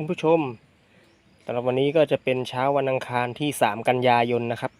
คุณผู้ชมสำหรับวันนี้ก็จะเป็นเช้าวันอังคารที่ 3 กันยายนนะครับ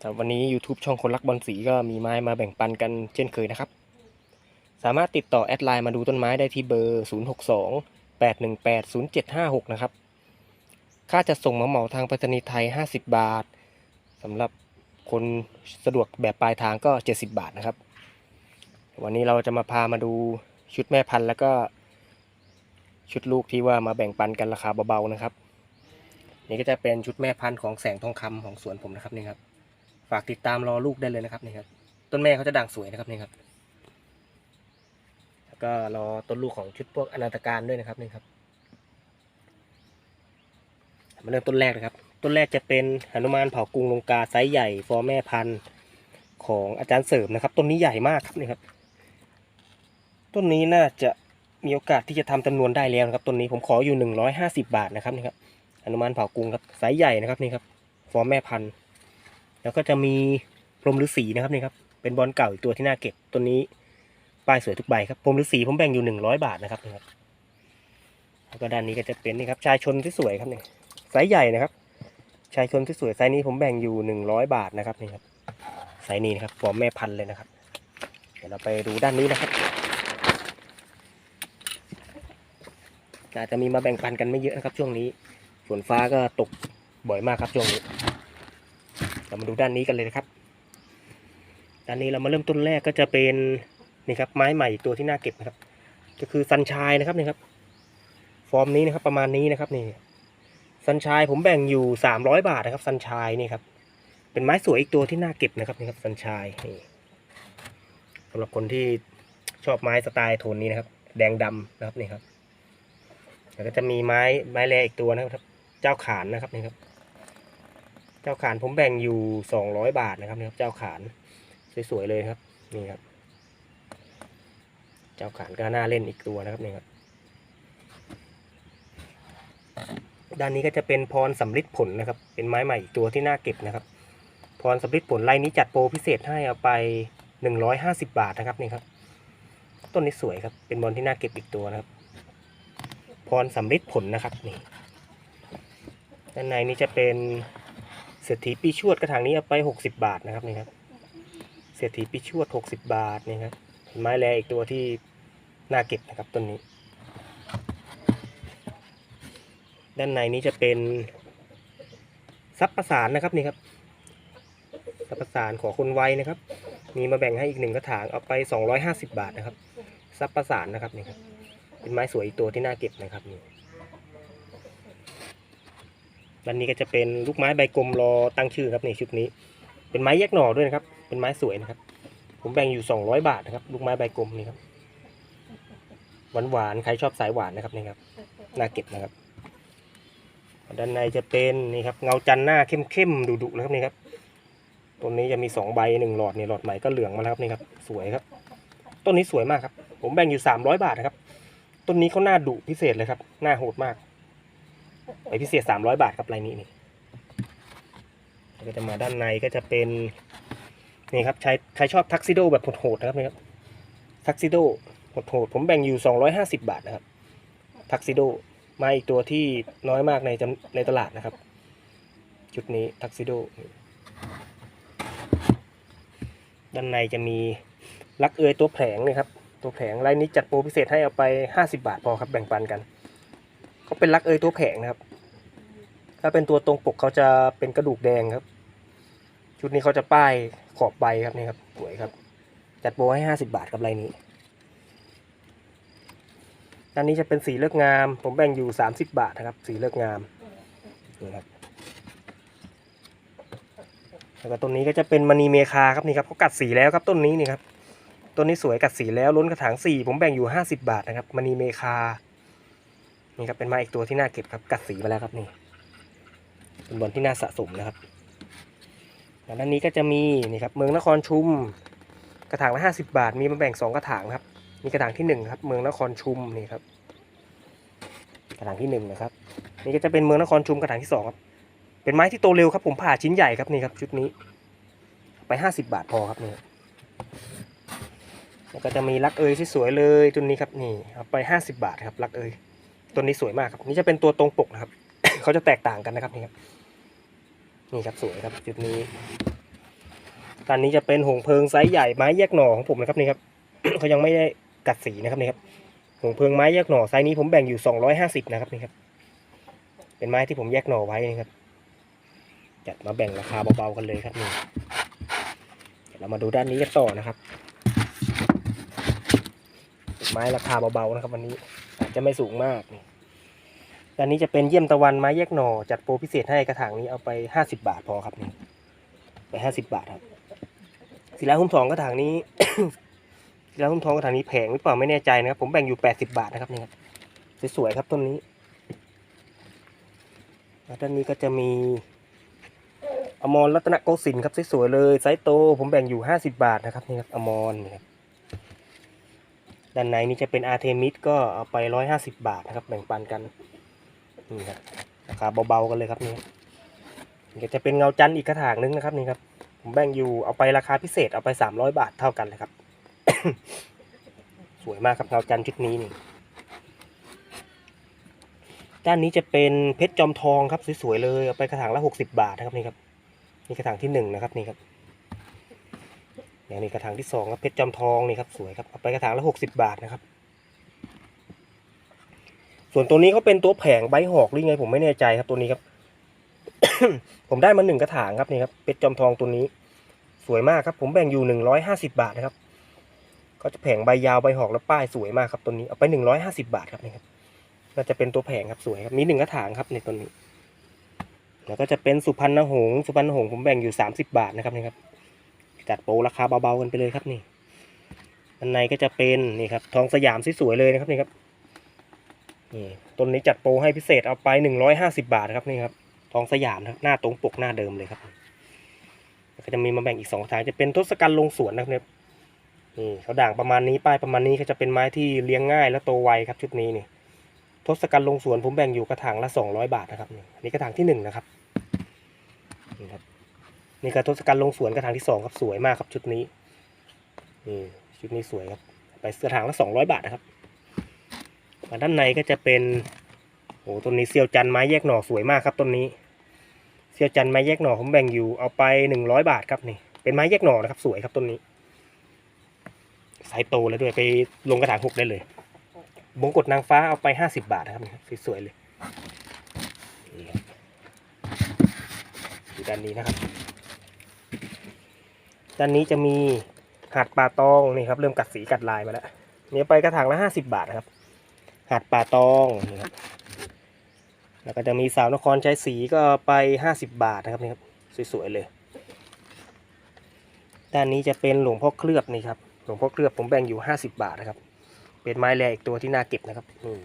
สำหรับวันนี้ YouTube ช่องคนรักบอลสีก็มีไม้มาแบ่งปันกันเช่นเคยนะครับ สามารถติดต่อแอดไลน์มาดูต้นไม้ได้ที่เบอร์ 062 818 0756 นะครับ ค่าจะส่งมาเหมาทางไปรษณีย์ไทย 50 บาทสำหรับคนสะดวกแบบปลายทางก็ 70 บาทนะครับ วันนี้เราจะมาพามาดูชุดแม่พันธุ์แล้วก็ ชุดลูกที่ว่ามาแบ่งปันกันราคาเบาๆนะครับ นี่ก็จะเป็นชุดแม่พันธุ์ของแสงทองคำของสวนผมนะครับนี่ครับ ฝากติดตามรอลูกได้เลยนะครับนี่ครับ ต้นแม่เขาจะด่างสวยนะครับนี่ครับ แล้วก็รอต้นลูกของชุดพวกอนันตการด้วยนะครับนี่ครับมาเริ่มต้นแรกนะครับ ต้นแรกจะเป็นหนุมานเผากรุงลงกาไซส์ใหญ่ฟอร์แม่พันธุ์ของอาจารย์เสริมนะครับ ต้นนี้ใหญ่มากครับนี่ครับ ต้นนี้น่าจะ มีโอกาสที่จะทำจำนวนได้แล้วนะครับต้นนี้ผมขออยู่หนึ่งร้อยห้าสิบาทนะครับนี่ครับหนุมานเผากรุงครับไซส์ใหญ่นะครับนี่ครับฟอร์แม่พันธุ์ แล้วก็จะมีพรมฤาษีนะครับนี่ครับเป็นบอลเก่าอีกตัวที่น่าเก็บต้นนี้ป้ายสวยทุกใบครับพรมฤาษีผมแบ่งอยู่หนึ่งร้อยบาทนะครับนี่ครับแล้วก็ด้านนี้ก็จะเป็นนี่ครับชายชนที่สวยครับนี่ไซส์ใหญ่นะครับ ชายชนที่สวยไซส์นี้ผมแบ่งอยู่หนึ่งร้อยบาทนะครับนี่ครับไซส์นี้นะครับฟอร์มแม่พันธุ์เลยนะครับ เดี๋ยวเราไปดูด้านนี้นะครับ อาจจะมีมาแบ่งปันกันไม่เยอะนะครับ ช่วงนี้ฝนฟ้าก็ตกบ่อยมากครับช่วงนี้ เรามาดูด้านนี้กันเลยนะครับ ด้านนี้เรามาเริ่มต้นแรกก็จะเป็นนี่ครับไม้ใหม่ตัวที่น่าเก็บนะครับ ก็คือซันชายนะครับนี่ครับ ฟอร์มนี้นะครับประมาณนี้นะครับนี่ซันชายผมแบ่งอยู่สามร้อยบาทนะครับซันชายนี่ครับเป็นไม้สวยอีกตัวที่น่าเก็บนะครับนี่ครับซันชายนี่สำหรับคนที่ชอบไม้สไตล์โทนนี้นะครับ แดงดำนะครับนี่ครับ แล้วก็จะมีไม้ไม้แรอีกตัวนะครับ เจ้าขานนะครับนี่ครับ เจ้าขานผมแบ่งอยู่สองร้อยบาทนะครับนี่ครับ เจ้าขานสวยๆเลยครับ นี่ครับ เจ้าขานก็น่าเล่นอีกตัวนะครับนี่ครับ ด้านนี้ก็จะเป็นพรสำลิดผลนะครับ เป็นไม้ใหม่อีกตัวที่น่าเก็บนะครับ พรสำลิดผลไล่นี้จัดโปรพิเศษให้เอาไปหนึ่งร้อยห้าสิบาทนะครับนี่ครับ ต้นนี้สวยครับ เป็นบอลที่น่าเก็บอีกตัวนะครับ รสำลิดผลนะครับนี่ด้านในนี้จะเป็นเศรษฐีปีชวดกระถางนี้เอาไปหกสิบาทนะครับนี่ครับเศรษฐีปีชวดหกสิบาทนี่ครับไม้แรอีกตัวที่น่าเก็บนะครับต้นนี้ ด้านในนี้จะเป็นซับประสานนะครับนี่ครับซับประสานของคนไวนะครับ มีมาแบ่งให้อีกหนึ่งกระถางเอาไป250บาทนะครับซับประสานนะครับนี่ครับ เป็นไม้สวยอีกตัวที่น่าเก็บนะครับนี่ด้านนี้ก็จะเป็นลูกไม้ใบกลมรอตั้งชื่อครับในชุดนี้ เป็นไม้แยกหน่อด้วยนะครับ เป็นไม้สวยนะครับ ผมแบ่งอยู่ 200 บาทนะครับ ลูกไม้ใบกลมนี่ครับหวานหวานใครชอบสายหวานนะครับนี่ครับน่าเก็บนะครับ ด้านในจะเป็นนี่ครับเงาจันทร์หน้าเข้มๆดุๆนะครับนี่ครับต้นนี้จะมีสองใบหนึ่งหลอดนี่หลอดใหม่ก็เหลืองมาแล้วครับนี่ครับสวยครับ ต้นนี้สวยมากครับ ผมแบ่งอยู่สามร้อยบาทนะครับ ต้นนี้เขาหน้าดุพิเศษเลยครับ หน้าโหดมากไปพิเศษสามร้อยบาทครับลายนี้นี่ก็จะมาด้านในก็จะเป็นนี่ครับใช้ใครชอบทักซิโดแบบโหดๆนะครับนี่ครับทักซิโดโหดๆผมแบ่งอยู่สองร้อยห้าสิบบาทนะครับทักซิโดมาอีกตัวที่น้อยมากในจำในตลาดนะครับ ชุดนี้ทักซิโดด้านในจะมีลักเอยตัวแผงนี่ครับ ตัวแผงไรายนี้จัดโปรพิเศษให้เอาไป 50 บาทพอครับแบ่งปันกันเขาเป็นลักเอยตัวแผงนะครับ ถ้าเป็นตัวตรงปกเขาจะเป็นกระดูกแดงครับ ชุดนี้เขาจะป้ายขอบใบครับนี่ครับสวยครับ จัดโปรให้ 50 บาทกับไรายนี้ด้านนี้จะเป็นสีเลือกงาม ผมแบ่งอยู่ 30 บาทนะครับ สีเลือกงามนี่ครับแล้วก็ต้นนี้ก็จะเป็นมณีเมคาครับนี่ครับเขากัดสีแล้วครับต้นนี้นี่ครับ ต้นนี้สวยกัดสีแล้วล้นกระถางสี่ผมแบ่งอยู่50บาทนะครับมณีเมคานี่ครับเป็นไม้อีกตัวที่น่าเก็บครับกัดสีมาแล้วครับนี่เป็นบอลที่น่าสะสมนะครับแล้วด้านนี้ก็จะมีนี่ครับเมืองนครชุม กระถางละ50บาท มีมาแบ่งสองกระถางครับ มีกระถางที่หนึ่งครับ เมืองนครชุมนี่ครับ กระถางที่หนึ่งนะครับ นี่ก็จะเป็นเมืองนครชุมกระถางที่สองครับ เป็นไม้ที่โตเร็วครับ ผมผ่าชิ้นใหญ่ครับนี่ครับชุดนี้ ไปห้าสิบาทพอครับนี่ แล้วก็จะมีลักเอยที่สวยเลยตัวนี้ครับนี่เอาไปห้าสิบาทครับลักเอยตัวนี้สวยมากครับนี่จะเป็นตัวตรงปกนะครับ เขาจะแตกต่างกันนะครับนี่ครับนี่ครับสวยครับจุดนี้ตอนนี้จะเป็นหงเพลิงไซส์ใหญ่ไม้แยกหน่อของผมนะครับนี่ครับเขายังไม่ได้กัดสีนะครับนี่ครับหงเพลิงไม้แยกหน่อไซส์นี้ผมแบ่งอยู่สองร้อยห้าสิบนะครับนี่ครับ เป็นไม้ที่ผมแยกหน่อไว้นะครับจัดมาแบ่งราคาเบาๆกันเลยครับนี่เดี๋ยวเรามาดูด้านนี้กันต่อนะครับ ไม้ราคาเบาๆนะครับ วันนี้อาจจะไม่สูงมากนี่ด้นนี้จะเป็นเยี่ยมตะวันไม้แยกหน่อจัดโปรพิเศษให้กระถางนี้เอาไปห้าสิบาทพอครับนี่ไปห้าสิบาทครับศิลาหุ้มทองกระถางนี้ ศิลาหุ้มทองกระถางนี้แพงหรือเปล่าไม่แน่ใจนะครับ ผมแบ่งอยู่แปดสิบาทนะครับนี่ครับสวยๆครับต้นนี้ด้านนี้ก็จะมีอมรรัตนโกสินทร์ครับสวยๆเลยไซส์โต ผมแบ่งอยู่ห้าสิบาทนะครับนี่ครับอมรนี่ครับ ด้านในนี้จะเป็นอาร์เทมิสก็เอาไปร้อยห้าสิบาทนะครับ แบ่งปันกัน นี่ครับราคาเบาๆกันเลยครับนี่ก็จะเป็นเงาจันทร์อีกกระถางนึงนะครับนี่ครับ ผมแบ่งอยู่เอาไปราคาพิเศษเอาไปสามร้อยบาทเท่ากันเลยครับ สวยมากครับเงาจันทร์ชุดนี้นี่ ด้านนี้จะเป็นเพชรจอมทองครับสวยๆเลยเอาไปกระถางละหกสิบาทนะครับนี่ครับนี่กระถางที่หนึ่งนะครับนี่ครับ อย่างนี้กระถางที่สองครับเพชรจอมทองนี่ครับสวยครับเอาไปกระถางละหกสิบบาทนะครับ ส่วนตัวนี้เขาเป็นตัวแผงใบหอกหรือไงผมไม่แน่ใจครับตัวนี้ครับ ผมได้มาหนึ่งกระถางครับนี่ครับเพชรจอมทองตัวนี้ สวยมากครับผมแบ่งอยู่หนึ่งร้อยห้าสิบาทนะครับเขาจะแผงใบยาวใบหอกแล้วป้ายสวยมากครับตัวนี้เอาไปหนึ่งร้อยห้าสิบาทครับนี่ครับน่าจะเป็นตัวแผงครับสวยครับมีหนึ่งกระถางครับในตัวนี้ แล้วก็จะเป็นสุพรรณหงสุพรรณหงผมแบ่งอยู่สามสิบาทนะครับนี่ครับ จัดโปรราคาเบาๆกันไปเลยครับนี่อันในก็จะเป็นนี่ครับทองสยามสวยๆเลยนะครับนี่ครับนี่ต้นนี้จัดโปรให้พิเศษเอาไปหนึ่งร้อยห้าสิบาทครับนี่ครับทองสยามนะครับหน้าตรงปกหน้าเดิมเลยครับก็จะมีมาแบ่งอีกสองทางจะเป็นทศกัณฐ์ลงสวนนะครับนี่เขาด่างประมาณนี้ป้ายประมาณนี้ก็จะเป็นไม้ที่เลี้ยงง่ายและโตไวครับชุดนี้นี่ทศกัณฐ์ลงสวนผมแบ่งอยู่กระถางละสองร้อยบาทนะครับนี่กระถางที่หนึ่งนะครับนี่ครับ นี่กระทศกัณฐ์ลงสวนกระถางที่สองครับสวยมากครับชุดนี้นี่ชุดนี้สวยครับ ไปกระถางละสองร้อยบาทนะครับมาด้านในก็จะเป็นโอ้ต้นนี้เซียวจันไม้แยกหน่อสวยมากครับต้นนี้เซียวจันไม้แยกหน่อผมแบ่งอยู่เอาไปหนึ่งร้อยบาทครับนี่เป็นไม้แยกหน่อนะครับ สวยครับต้นนี้สายโตแล้วด้วยไปลงกระถางหกได้เลยบงกฎนางฟ้าเอาไปห้าสิบบาทนะครับสวยๆเลยนี่ครับอยู่ด้านนี้นะครับ ด้านนี้จะมีหาดป่าตองนี่ครับเริ่มกัดสีกัดลายมาแล้วเนี่ยไปกระถางละห้าสิบบาทนะครับ หาดป่าตองนี่ครับแล้วก็จะมีสาวนครใชัยศรีก็ไปห้าสิบบาทนะครับนี่ครับสวยๆเลยด้านนี้จะเป็นหลวงพ่อเคลือบนี่ครับหลวงพ่อเคลือบผมแบ่งอยู่ห้าสิบาทนะครับ เป็นไม้แรอีกตัวที่น่าเก็บนะครับนี่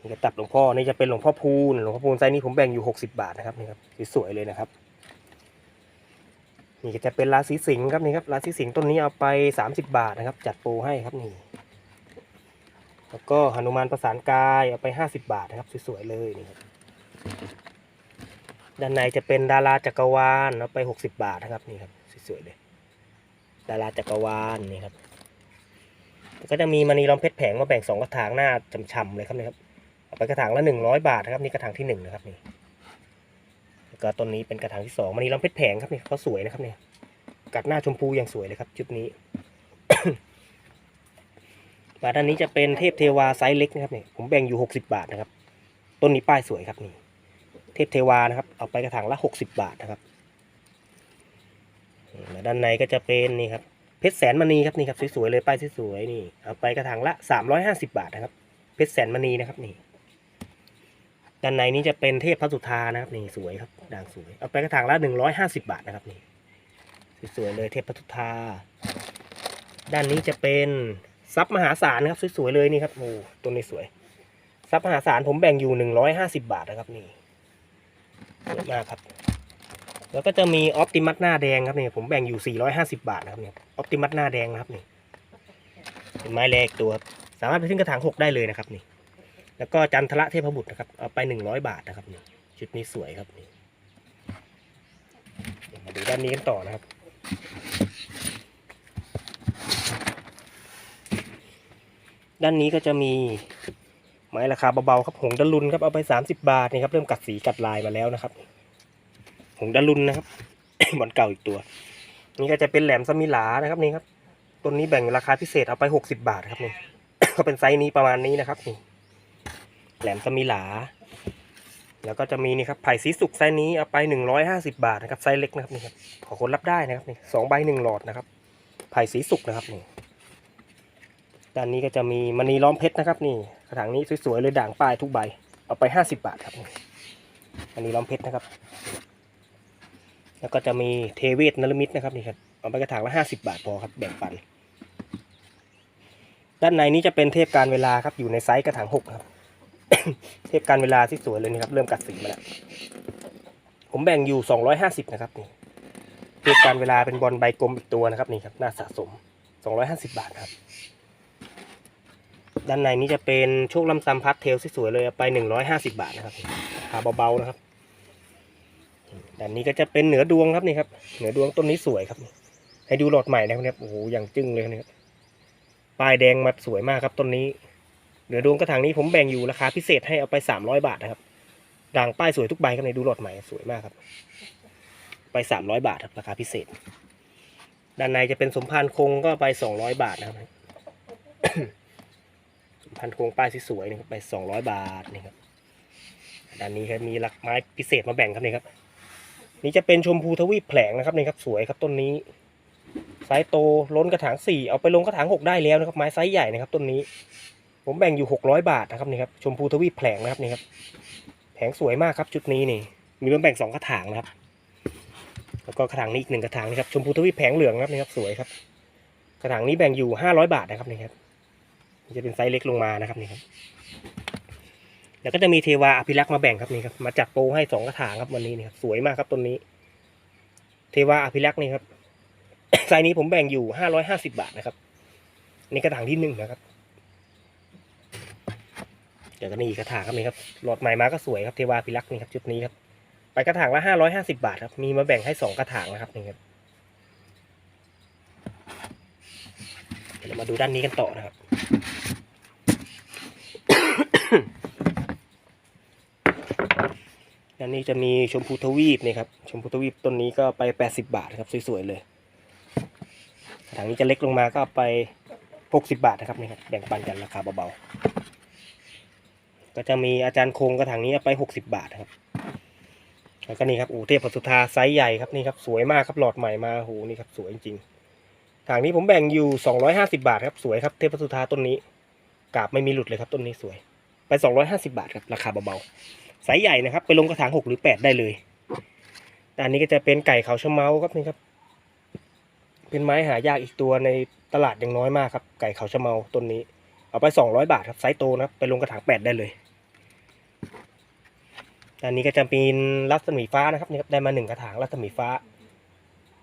นี่ก็ตัดหลวงพ่อนี่จะเป็นหลวงพ่อพูนหลวงพ่อพูนไซส์นี้ผมแบ่งอยู่หกสิบาทนะครับนี่ครับสวยๆเลยนะครับ นี่ก็จะเป็นราศีสิงห์ครับนี่ครับราศีสิงห์ต้นนี้เอาไปสามสิบบาทนะครับ จัดโปรให้ครับนี่ แล้วก็หนุมานประสานกายเอาไปห้าสิบาทนะครับสวยๆเลยนี่ครับด้านในจะเป็นดาราจักรวาลเอาไปหกสิบาทนะครับนี่ครับสวยๆเลยดาราจักรวาลนี่ครับก็จะมีมณีล้อมเพชรแผงมาแบ่งสองกระถางหน้าช่ำๆเลยครับนี่ครับเอาไปกระถางละหนึ่งร้อยบาทนะครับนี่กระถางที่หนึ่งนะครับนี่ ก็ต้นนี้เป็นกระถางที่สองมันนี้ลำเพชรแผงครับเนี่ยเขาสวยนะครับเนี่ยกัดหน้าชมพูอย่างสวยเลยครับชุดนี้มาด้านนี้จะเป็นเทพเทวาไซส์เล็กนะครับเนี่ยผมแบ่งอยู่หกสิบาทนะครับ ต้นนี้ป้ายสวยครับนี่เทพเทวานะครับเอาไปกระถางละหกสิบาทนะครับมาด้านในก็จะเป็นนี่ครับเพชรแสนมณีครับนี่ครับสวยๆเลยป้ายสวยๆนี่เอาไปกระถางละสามร้อยห้าสิบาทนะครับ เพชรแสนมณีนะครับนี่ด้านในนี้จะเป็นเทพพระสุธานะครับนี่สวยครับ ด่างสวย เอาไปกระถางละหนึ่งร้อยห้าสิบาทนะครับนี่สวยๆเลยเทพพระสุธาด้านนี้จะเป็นทรัพย์มหาศาลนะครับสวยๆเลยนี่ครับโอ้ตัวนี้สวยทรัพย์มหาศาลผมแบ่งอยู่หนึ่งร้อยห้าสิบาทนะครับนี่สวยมากครับ แล้วก็จะมีออปติมัสหน้าแดงครับนี่ผมแบ่งอยู่สี่ร้อยห้าสิบาทนะครับนี่ออปติมัสหน้าแดงนะครับนี่เป็นไม้แรกตัวครับสามารถไปขึ้นกระถางหกได้เลยนะครับนี่ แล้วก็จันทระเทพบุตรนะครับเอาไปหนึ่งร้อยบาทนะครับนี่ชุดนี้สวยครับนี่ ดูด้านนี้กันต่อนะครับ ด้านนี้ก็จะมีไม้ราคาเบาๆครับหงดลุนครับเอาไปสามสิบบาทนี่ครับเริ่มกัดสีกัดลายมาแล้วนะครับ หงดลุนนะครับบอลเก่าอีกตัว นี่ก็จะเป็นแหลมสมิลานะครับนี่ครับต้นนี้แบ่งราคาพิเศษเอาไปหกสิบาทครับนี่ก็เป็นไซส์นี้ประมาณนี้นะครับนี่แหลมสมิลา แล้วก็จะมีนี่ครับไผ่สีสุกไซส์นี้เอาไปหนึ่งร้อยห้าสิบาทนะครับไซส์เล็กนะครับนี่ครับขอคนรับได้นะครับนี่สองใบหนึ่งหลอดนะครับไผ่สีสุกนะครับนี่ด้านนี้ก็จะมีมณีล้อมเพชรนะครับนี่กระถางนี้สวยๆเลยด่างป้ายทุกใบเอาไปห้าสิบาทครับนี่มณีล้อมเพชรนะครับ แล้วก็จะมีเทเวศนรมิตนะครับนี่ครับเอาไปกระถางละห้าสิบาทพอครับแบ่งปัน ด้านในนี้จะเป็นเทพการเวลาครับอยู่ในไซส์กระถางหกครับ เทพการเวลาที่สวยเลยนี่ครับ เริ่มกัดสีมาแล้ว ผมแบ่งอยู่สองร้อยห้าสิบนะครับนี่เทพการเวลาเป็นบอลใบกลมอีกตัวนะครับนี่ครับน่าสะสมสองร้อยห้าสิบาทครับ ด้านในนี้จะเป็นโชคลำซำพัดเทลที่สวยเลยไปหนึ่งร้อยห้าสิบาทนะครับราคาเบาๆนะครับด้านนี้ก็จะเป็นเหนือดวงครับนี่ครับ เหนือดวงต้นนี้สวยครับ ให้ดูหลอดใหม่นะครับโอ้โหอย่างจึ้งเลยนี่ครับป้ายแดงมาสวยมากครับต้นนี้ เหนือดวงกระถางนี้ผมแบ่งอยู่ราคาพิเศษให้เอาไปสามร้อยบาทนะครับด่างป้ายสวยทุกใบครับในดูหลอดใหม่สวยมากครับ ไปสามร้อยบาทครับราคาพิเศษ ด้านในจะเป็นสมพานธ์คงก็ไปสองร้อยบาทนะครับ สมพานธ์คงป้ายสวยๆนี่ครับไปสองร้อยบาทนี่ครับด้านนี้ครับมีหลักไม้พิเศษมาแบ่งครับนี่ครับ นี่จะเป็นชมพูทวีปแผลงนะครับนี่ครับสวยครับต้นนี้ไซส์โตล้นกระถางสี่เอาไปลงกระถางหกได้แล้วนะครับไม้ไซส์ใหญ่นะครับต้นนี้ ผมแบ่งอยู่หกร้อยบาทนะครับนี่ครับชมพูทวีปแผลงนะครับนี่ครับแผงสวยมากครับชุดนี้นี่ มีรวมแบ่งสองกระถางนะครับ แล้วก็กระถางนี้อีกหนึ่งกระถางนะครับชมพูทวีปแผงเหลืองนะครับนี่ครับสวยครับ กระถางนี้แบ่งอยู่ห้าร้อยบาทนะครับนี่ครับจะเป็นไซส์เล็กลงมานะครับนี่ครับแล้วก็จะมีเทวาอภิรักษ์มาแบ่งครับนี่ครับมาจัดโปรให้สองกระถางครับวันนี้นี่ครับสวยมากครับต้นนี้ เทวาอภิรักษ์นี่ครับไซส์นี้ผมแบ่งอยู่ห้าร้อยห้าสิบาทนะครับในกระถางที่หนึ่งนะครับ เดี๋ยวก็นี่กกระถางครับนี่ครับหลอดใหม่มาก็สวยครับเทวาพิรักษ์นี่ครับชุดนี้ครับไปกระถางละห้าร้อยห้าสิบาทครับ มีมาแบ่งให้สองกระถางนะครับนี่ครับเดี๋ยวเรามาดูด้านนี้กันต่อนะครับ ด้านนี้จะมีชมพูทวีปนี่ครับ ชมพูทวีปต้นนี้ก็ไปแปดสิบาทครับสวยๆเลย กระถางนี้จะเล็กลงมาก็ไปหกสิบาทนะครับนี่ครับ แบ่งปันกันราคาเบาๆ ก็จะมีอาจารย์คงกระถางนี้เอาไปหกสิบาทครับ แล้วก็นี่ครับอูเทพปสุธาไซส์ใหญ่ครับนี่ครับสวยมากครับหลอดใหม่มาโหนี่ครับสวยจริงๆ ถางนี้ผมแบ่งอยู่สองร้อยห้าสิบาทครับสวยครับเทพปสุธาต้นนี้กาบไม่มีหลุดเลยครับต้นนี้สวย ไปสองร้อยห้าสิบาทครับราคาเบาๆไซส์ใหญ่นะครับ ไปลงกระถางหกหรือแปดได้เลยต่อันนี้ก็จะเป็นไก่เขาชะเมาครับนี่ครับ เป็นไม้หายากอีกตัวในตลาดยังน้อยมากครับ ไก่เขาชะเมาต้นนี้ เอาไปสองร้อยบาทครับไซส์โตนะครับไปลงกระถางแปดได้เลย อันนี้ก็จะเป็นรัศมีฟ้านะครับนี่ครับได้มาหนึ่งกระถางรัศมีฟ้า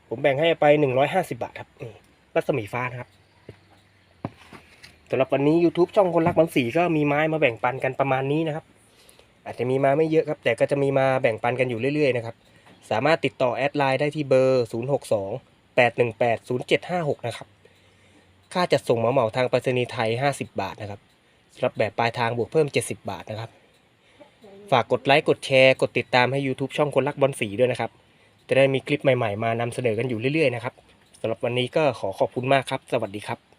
ผมแบ่งให้ไปหนึ่งร้อยห้าสิบาทครับนี่รัศมีฟ้านะครับสำหรับวันนี้ YouTube ช่องคนรักบางสีก็มีไม้มาแบ่งปันกันประมาณนี้นะครับ อาจจะมีมาไม่เยอะครับ แต่ก็จะมีมาแบ่งปันกันอยู่เรื่อยๆนะครับ สามารถติดต่อแอดไลน์ได้ที่เบอร์ 0 6 2 8 1 8 0 7 5 6 นะครับ ค่าจัดส่งเหมาเหมาทางไปรษณีย์ไทย 50 บาทนะครับสำหรับแบบปลายทางบวกเพิ่ม 70 บาทนะครับ ฝากกดไลค์กดแชร์กดติดตามให้ YouTube ช่องคนรักบอลสีด้วยนะครับ จะได้มีคลิปใหม่ๆ มานำเสนอกันอยู่เรื่อยๆนะครับสำหรับวันนี้ก็ขอขอบคุณมากครับ สวัสดีครับ